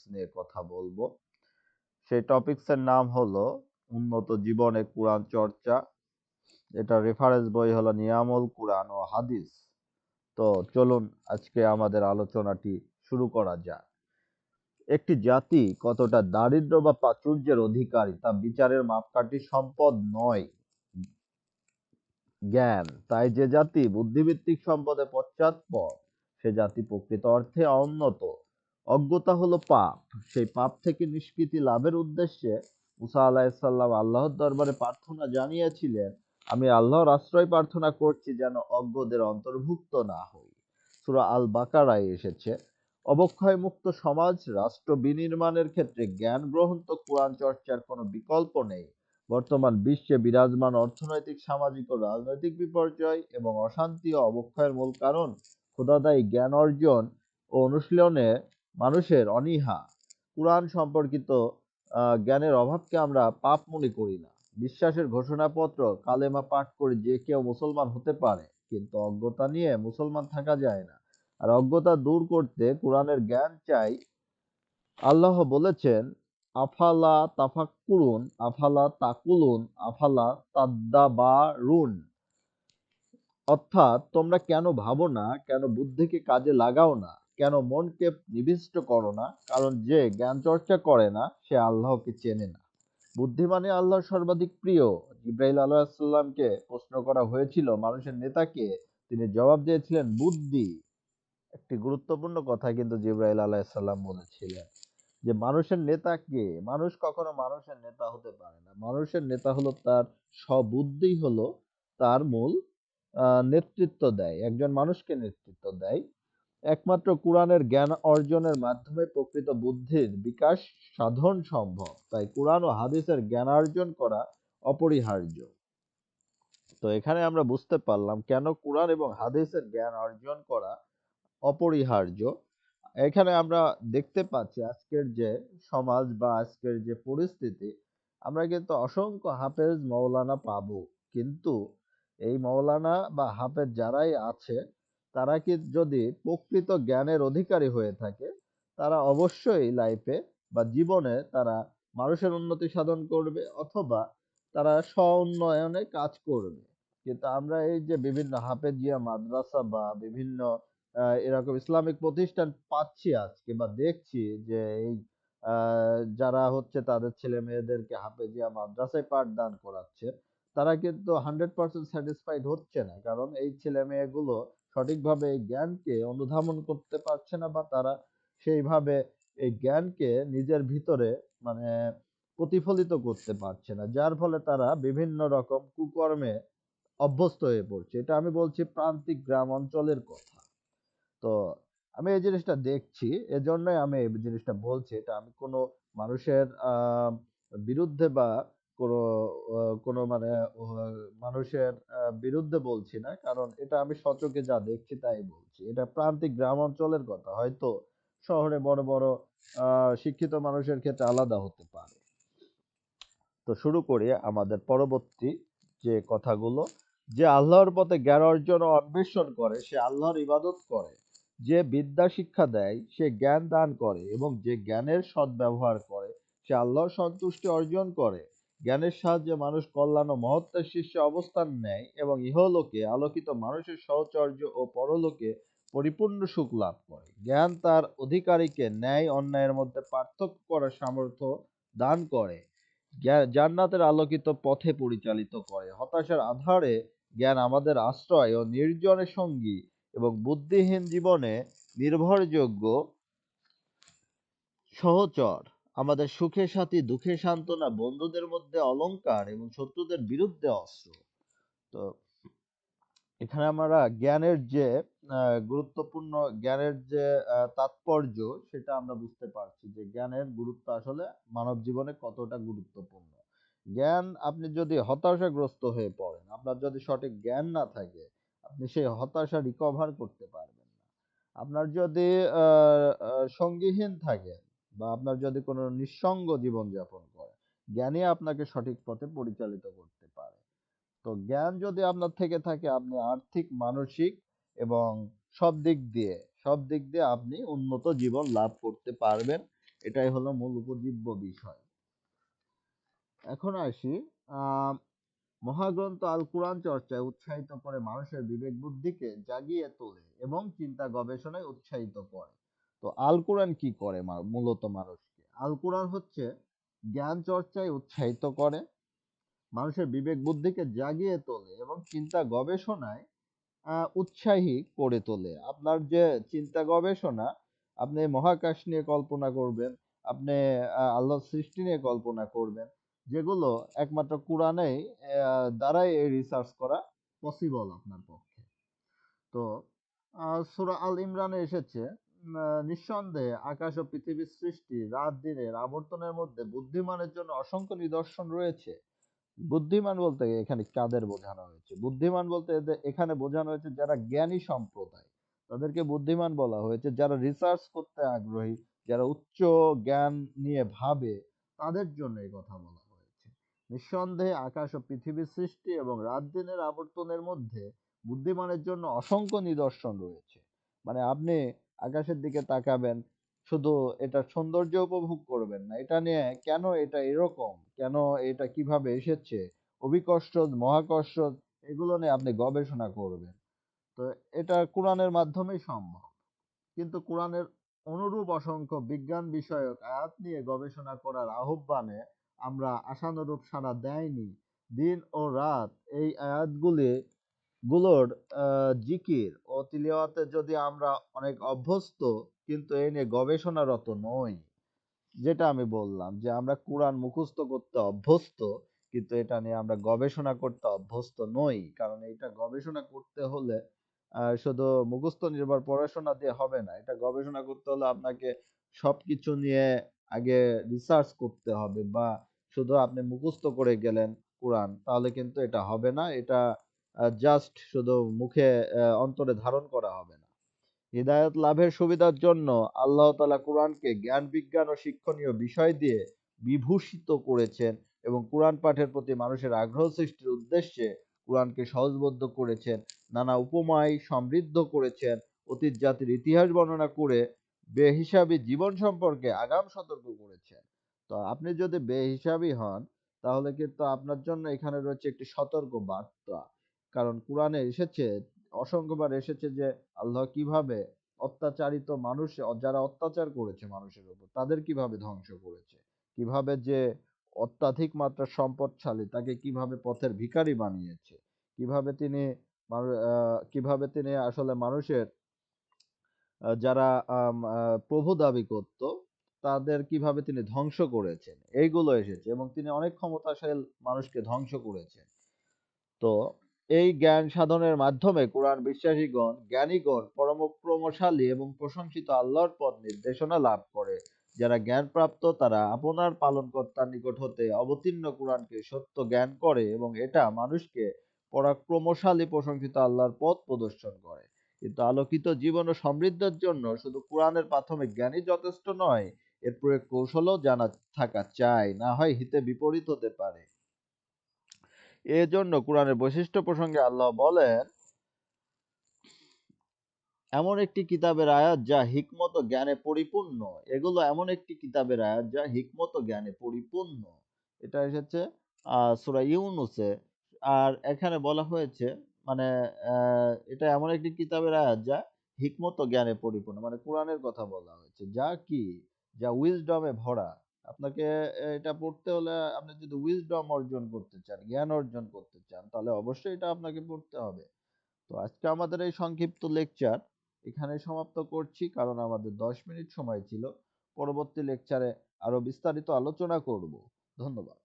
Topics নিয়ে কথা বলব। সেই টপিকসের নাম হলো উন্নত জীবনে কোরআন চর্চা, এটা রেফারেন্স বই হলো নিয়ামল কোরআন ও হাদিস। তো চলুন আজকে আমাদের আলোচনাটি শুরু করা যাক। একটি জাতি কতটা দারিদ্র বা প্রাচুর্যের অধিকারী তা বিচারের মাপকাঠি সম্পদ নয়। জ্ঞান, তাই যে জাতি বুদ্ধিভিত্তিক সম্পদে পশ্চাৎপদ, সে জাতি প্রকৃত অর্থে অউন্নত অজ্ঞতা হলো পাপ। সেই পাপ থেকে নিষ্কৃতি লাভের উদ্দেশ্যে মুসা আলাহিসাল্লাম আল্লাহর দরবারে প্রার্থনা জানিয়েছিলেন, আমি আল্লাহর আশ্রয় প্রার্থনা করছি যেন অজ্ঞদের অন্তর্ভুক্ত না হই। সুরা আল বাকারায় এসেছে অবক্ষয় মুক্ত সমাজ, রাষ্ট্র বিনির্মাণের ক্ষেত্রে জ্ঞান গ্রহণ তো কোরআন চর্চার কোনো বিকল্প নেই। বর্তমান বিশ্বে বিরাজমান অর্থনৈতিক, সামাজিক ও রাজনৈতিক বিপর্যয় এবং অশান্তি ও অবক্ষয়ের মূল কারণ ক্ষুদাদায়ী জ্ঞান অর্জন ও অনুশীলনে মানুষের অনীহা। কোরআন সম্পর্কিত জ্ঞানের অভাবকে আমরা পাপ মনে করি না। বিশ্বাসের ঘোষণাপত্র, কালেমা পাঠ করে যে কেউ মুসলমান হতে পারে, কিন্তু অজ্ঞতা নিয়ে মুসলমান থাকা যায় না। আর অজ্ঞতা দূর করতে কোরআনের জ্ঞান চাই। আল্লাহ বলেছেন, আফালা তাফাক্কুরুন, আফালা তাকুলুন, আফালা তাদ্দাবারুন। অর্থাৎ তোমরা কেন ভাবো না, কেন বুদ্ধিকে কাজে লাগাও না? কেন মনকে নিবিষ্ট করো না? কারণ যে জ্ঞান চর্চা করে না, সে আল্লাহকে চেনে না। বুদ্ধিমানে আল্লাহর সর্বাধিক প্রিয়। ইব্রাহিম আলাহিসাল্লামকে প্রশ্ন করা হয়েছিল, মানুষের নেতাকে। তিনি জবাব দিয়েছিলেন, বুদ্ধি। একটি গুরুত্বপূর্ণ কথা কিন্তু জিব্রাইল আলাহিসাল্লাম বলেছিলেন, যে মানুষের নেতা কে? মানুষ কখনো মানুষের নেতা হতে পারে না। মানুষের নেতা হলো তার সবুদ্ধি হলো তার মূল নেতৃত্ব দেয়। একজন মানুষকে নেতৃত্ব দেয়। একমাত্র কোরআনের জ্ঞান অর্জনের মাধ্যমে প্রকৃত বুদ্ধির বিকাশ সাধন সম্ভব। তাই কোরআন ও হাদিসের জ্ঞান অর্জন করা অপরিহার্য। তো এখানে আমরা বুঝতে পারলাম কেন কোরআন এবং হাদিসের জ্ঞান অর্জন করা অপরিহার্য। এখানে আমরা দেখতে পাচ্ছি আজকের যে সমাজ বা আজকের যে পরিস্থিতি, আমরা কিন্তু অসংখ্য হাফেজ মৌলানা পাবো। কিন্তু এই মৌলানা বা হাফেজ যারাই আছে তারা কি যদি প্রকৃত জ্ঞানের অধিকারী হয়ে থাকে, তারা অবশ্যই লাইফে বা জীবনে তারা মানুষের উন্নতি সাধন করবে অথবা তারা স্ব উন্নয়নে কাজ করবে। কিন্তু আমরা এই যে বিভিন্ন হাফেজিয়া মাদ্রাসা বা বিভিন্ন এরকম ইসলামিক প্রতিষ্ঠান পাচ্ছি আজকে বা দেখছি যে এই যারা হচ্ছে তাদের ছেলে মেয়েদেরকে হাফেজিয়া মাদ্রাসায় পাঠদান করাচ্ছে, তারা কিন্তু হান্ড্রেড পার্সেন্ট স্যাটিসফাইড হচ্ছে না। কারণ এই ছেলে মেয়েগুলো সঠিকভাবে এই জ্ঞানকে অনুধাবন করতে পারছে না বা তারা সেইভাবে এই জ্ঞানকে নিজের ভিতরে মানে প্রতিফলিত করতে পারছে না। যার ফলে তারা বিভিন্ন রকম কুকর্মে অভ্যস্ত হয়ে পড়ছে। এটা আমি বলছি প্রান্তিক গ্রাম অঞ্চলের কথা। তো আমি এই জিনিসটা দেখছি, এজন্যই আমি এই জিনিসটা বলছি। এটা আমি কোনো মানুষের বিরুদ্ধে বা কোনো কোনো মানে মানুষের বিরুদ্ধে বলছি না। কারণ এটা আমি সচকে যা দেখছি তাই বলছি। এটা প্রান্তিক গ্রাম অঞ্চলের কথা। হয়তো শহরে বড় বড় শিক্ষিত মানুষের ক্ষেত্রে আলাদা হতে পারে। তো শুরু করি আমাদের পরবর্তী যে কথাগুলো। যে আল্লাহর পথে জ্ঞান অর্জন ও অন্বেষণ করে, সে আল্লাহর ইবাদত করে। যে বিদ্যা শিক্ষা দেয়, সে জ্ঞান দান করে এবং যে জ্ঞানের সদ্ব্যবহার করে, সে আল্লাহর সন্তুষ্টি অর্জন করে। জ্ঞানের সাহায্যে মানুষ কল্যাণ ও মহত্বের শীর্ষে অবস্থান নেয় এবং ইহলোকে আলোকিত মানুষের সহচর্য ও পরলোকে পরিপূর্ণ সুখ লাভ করে। জ্ঞান তার অধিকারীকে ন্যায় অন্যায়ের মধ্যে পার্থক্য করার সামর্থ্য দান করে। জান্নাতের আলোকিত পথে পরিচালিত করে। হতাশার আধারে জ্ঞান আমাদের আশ্রয় ও নির্জনের সঙ্গী এবং বুদ্ধিহীন জীবনে নির্ভরযোগ্য সহচর। আমাদের সুখে সাথী, দুঃখে সান্ত্বনা, বন্ধুদের মধ্যে অলংকার এবং শত্রুদের বিরুদ্ধে অস্ত্র। তো এখানে আমরা জ্ঞানের যে গুরুত্বপূর্ণ জ্ঞানের যে তাৎপর্য, সেটা আমরা বুঝতে পারছি যে জ্ঞানের গুরুত্ব আসলে মানব জীবনে কতটা গুরুত্বপূর্ণ। জ্ঞান, আপনি যদি হতাশাগ্রস্ত হয়ে পড়েন, আপনার যদি সঠিক জ্ঞান না থাকে, আপনি সেই হতাশা রিকভার করতে পারবেন না। আপনার যদি সঙ্গীহীন থাকে বা আপনার যদি কোনো নিঃসঙ্গ জীবন যাপন করে, জ্ঞানই আপনাকে সঠিক পথে পরিচালিত করতে পারে। তো জ্ঞান যদি আপনার থেকে থাকে, আপনি আর্থিক, মানসিক এবং সব দিক দিয়ে, সব দিক দিয়ে আপনি উন্নত জীবন লাভ করতে পারবেন। এটাই হলো মূল উপজীব্য বিষয়। এখন আসি মহাগ্রন্থ আল কোরআন চর্চায় উৎসাহিত করে মানুষের বিবেক বুদ্ধিকে জাগিয়ে তোলে এবং চিন্তা গবেষণায় উৎসাহিত করে। তো আল কোরআন কি করে মূলত মানুষকে? আল কোরআন হচ্ছে জ্ঞান চর্চায় উৎসাহিত করে, মানুষের বিবেক বুদ্ধিকে জাগিয়ে তোলে এবং চিন্তা গবেষণায় উৎসাহী করে তোলে। আপনার যে চিন্তা গবেষণা, আপনি মহাকাশ নিয়ে কল্পনা করবেন, আপনি আল্লাহর সৃষ্টি নিয়ে কল্পনা করবেন, যেগুলো একমাত্র কোরআনেই দ্বারাই এই রিসার্চ করা পসিবল আপনার পক্ষে। তো সূরা আল ইমরানে এসেছে নিঃসন্দেহে আকাশ ও পৃথিবীর সৃষ্টি, রাত দিনের আবর্তনের মধ্যে বুদ্ধিমানের জন্য অসংখ্য নিদর্শন রয়েছে। বুদ্ধিমান বলতে এখানে কাদের বোঝানো হয়েছে? বুদ্ধিমান বলতে এখানে বোঝানো হয়েছে যারা জ্ঞানী সম্প্রদায়। তাদেরকে বুদ্ধিমান বলা হয়েছে। যারা রিসার্চ করতে আগ্রহী, যারা উচ্চ জ্ঞান নিয়ে ভাবে, তাদের জন্য এই কথা বলা হয়েছে। নিঃসন্দেহে আকাশ ও পৃথিবীর সৃষ্টি এবং রাত দিনের আবর্তনের মধ্যে বুদ্ধিমানের জন্য অসংখ্য নিদর্শন রয়েছে। মানে আপনি আকাশের দিকে তাকাবেন, শুধু এটার সৌন্দর্য উপভোগ করবেন না। এটা নিয়ে কেন এটা এরকম? কেন এটা কীভাবে এসেছে? অভিকর্ষ মহাকর্ষ এগুলো নিয়ে আপনি গবেষণা করবেন। তো এটা কোরআনের মাধ্যমেই সম্ভব। কিন্তু কোরআনের অনুরূপ অসংখ্য বিজ্ঞান বিষয়ক আয়াত নিয়ে গবেষণা করার আহ্বানে আমরা আশানুরূপ সাড়া দেয়নি। দিন ও রাত এই আয়াতগুলি গুলোর জিকির ও তিলাওয়াতে যদি আমরা অনেক অভ্যস্ত, কিন্তু এই নিয়ে গবেষণারত নই, যেটা আমি বললাম যে আমরা কোরআন মুখস্থ করতে অভ্যস্ত, কিন্তু এটা নিয়ে আমরা গবেষণা করতে অভ্যস্ত নই, কারণ এটা গবেষণা করতে হলে শুধু মুখস্থ নির্ভর পড়াশোনা দিয়ে হবে না, এটা গবেষণা করতে হলে আপনাকে সবকিছু নিয়ে আগে রিসার্চ করতে হবে বা শুধু আপনি মুখস্থ করে গেলেন কোরআন, তাহলে কিন্তু এটা হবে না, এটা জাস্ট শুধু মুখে অন্তরে ধারণ করা হবে না। হৃদায়ত লাভের সুবিধার জন্য আল্লাহ তাআলা কোরআনকে জ্ঞান, বিজ্ঞান ও শিক্ষণীয় বিষয় দিয়ে বিভূষিত করেছেন এবং কোরআন পাঠের প্রতি মানুষের আগ্রহ সৃষ্টির উদ্দেশ্যে কোরআনকে সহজবদ্ধ করেছেন, নানা উপমায় সমৃদ্ধ করেছেন, অতীত জাতির ইতিহাস বর্ণনা করে বেহিসাবি জীবন সম্পর্কে আগাম সতর্ক করেছেন। তো আপনি যদি বেহিসাবি হন, তাহলে কিন্তু আপনার জন্য এখানে রয়েছে একটি সতর্ক বার্তা। কারণ কোরআনে এসেছে, অসংখ্যবার এসেছে যে আল্লাহ কীভাবে অত্যাচারিত মানুষ, যারা অত্যাচার করেছে মানুষের উপর, তাদের কীভাবে ধ্বংস করেছে? কীভাবে যে অত্যাধিক মাত্রার সম্পদশালী, তাকে কীভাবে পথের ভিখারি বানিয়েছে? কীভাবে তিনি কীভাবে তিনি আসলে মানুষের যারা প্রভু দাবি করত, তাদের কীভাবে তিনি ধ্বংস করেছেন? এইগুলো এসেছে এবং তিনি অনেক ক্ষমতাশালী মানুষকে ধ্বংস করেছেন। তো এই জ্ঞান সাধনের মাধ্যমে কোরআন বিশ্বাসীগণ জ্ঞানীগণ পরমক্রমশালী এবং প্রশংসিত আল্লাহর পথ নির্দেশনা লাভ করে। যারা জ্ঞানপ্রাপ্ত, তারা আপনার পালনকর্তার নিকট হতে অবতীর্ণ কোরআনকে সত্য জ্ঞান করে এবং এটা মানুষকে পরাক্রমশালী, প্রশংসিত আল্লাহর পথ প্রদর্শন করে। কিন্তু আলোকিত জীবন ও সমৃদ্ধের জন্য শুধু কোরআনের প্রাথমিক জ্ঞানই যথেষ্ট নয়, এর প্রয়োগ কৌশলও জানা থাকা চাই, না হয় হিতে বিপরীত হতে পারে। এজন্য কোরআনের বৈশিষ্ট্য প্রসঙ্গে আল্লাহ বলেন, এমন একটি কিতাবের আয়াত যা হিকমত জ্ঞানে পরিপূর্ণ। এগুলো এমন একটি কিতাবের আয়াত যা হিকমত জ্ঞানে পরিপূর্ণ। এটা এসেছে সূরা ইউনুসে। আর এখানে বলা হয়েছে মানে এটা এমন একটি কিতাবের আয়াত যা হিকমত জ্ঞানে পরিপূর্ণ। মানে কোরআনের কথা বলা হয়েছে। যা কি? যা উইজডমে ভরা। আপনাকে এটা পড়তে হলে আপনি যদি উইজডম অর্জন করতে চান, জ্ঞান অর্জন করতে চান, তাহলে অবশ্যই এটা আপনাকে পড়তে হবে। তো আজকে আমাদের এই সংক্ষিপ্ত লেকচার এখানে সমাপ্ত করছি, কারণ আমাদের দশ মিনিট সময় ছিল। পরবর্তী লেকচারে আরও বিস্তারিত আলোচনা করব। ধন্যবাদ।